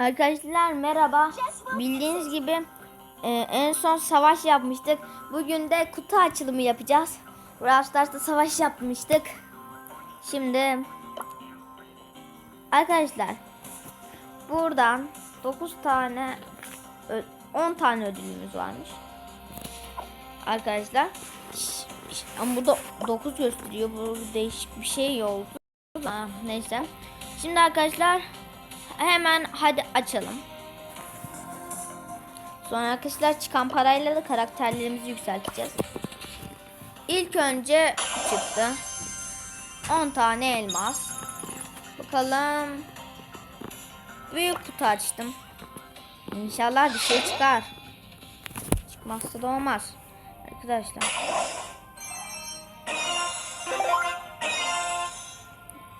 Arkadaşlar merhaba. Bildiğiniz gibi e, en son savaş yapmıştık. Bugün de kutu açılımı yapacağız. Brawl savaş yapmıştık. Şimdi arkadaşlar buradan 9 tane ö- 10 tane ödülümüz varmış. Arkadaşlar ama burada 9 gösteriyor. Bu değişik bir şey oldu. Ha, neyse. Şimdi arkadaşlar hemen hadi açalım. Sonra arkadaşlar çıkan parayla da karakterlerimizi yükselteceğiz. İlk önce çıktı. 10 tane elmas. Bakalım. Büyük kutu açtım. İnşallah bir şey çıkar. Çıkmazsa da olmaz. Arkadaşlar.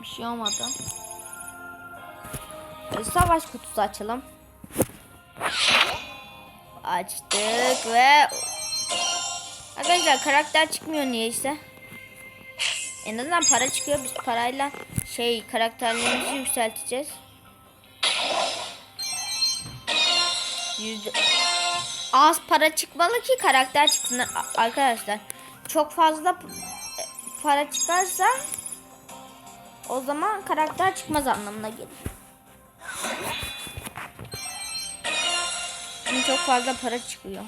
Bir şey olmadı. Ee, Savaş kutusu açalım. Açtık ve Arkadaşlar karakter çıkmıyor niyeyse. En azından para çıkıyor. Biz parayla şey karakterlerimizi yükselteceğiz. Yüzde... Az para çıkmalı ki karakter çıksın arkadaşlar. Çok fazla e, para çıkarsa o zaman karakter çıkmaz anlamına gelir. Şimdi çok fazla para çıkıyor.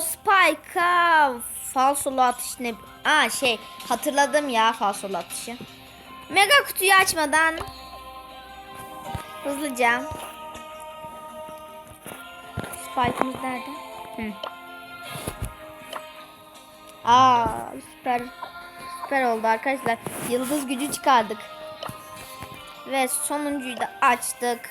Spike'a falsolu atış ne? Aa şey hatırladım ya falsolu atışı. Mega kutuyu açmadan hızlıca Spike'ımız nerede? Hı. Aa süper süper oldu arkadaşlar. Yıldız gücü çıkardık. Ve sonuncuyu da açtık.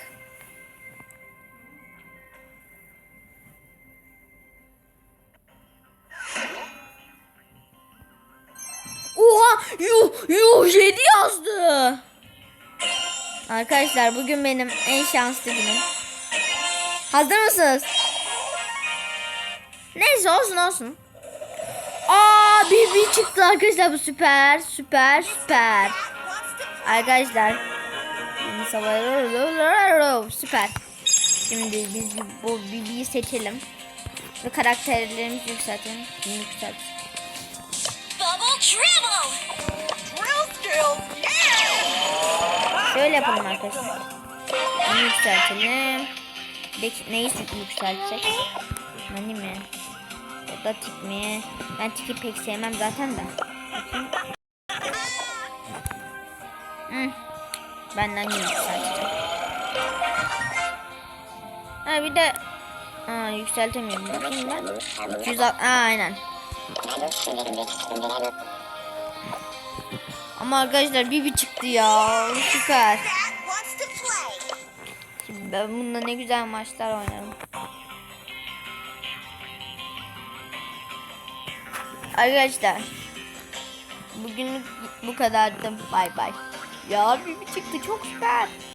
Oha! Yuh! Yuh! 7 yazdı. Arkadaşlar bugün benim en şanslı günüm. Hazır mısınız? Neyse olsun olsun. Aa BB çıktı arkadaşlar bu süper süper süper. Arkadaşlar. Süper. Şimdi biz bu BB'yi seçelim. Ve karakterlerimizi yükseltelim. Yükseltelim. Şöyle yapalım arkadaşlar. Bunu yükseltelim. De neyi yükseltecek? Nani mi? Ya da tik mi? Ben tiki pek sevmem zaten de. Hmm. Ben nani yükselteceğim. Ha bir de Aa, yükseltemiyorum. Bakayım ben. 200 Aa, aynen. Ama arkadaşlar bir bir çıktı ya. Süper. Şimdi ben bununla ne güzel maçlar oynarım. Arkadaşlar. Bugünlük bu kadardı. Bay bay. Ya bir bir çıktı çok süper.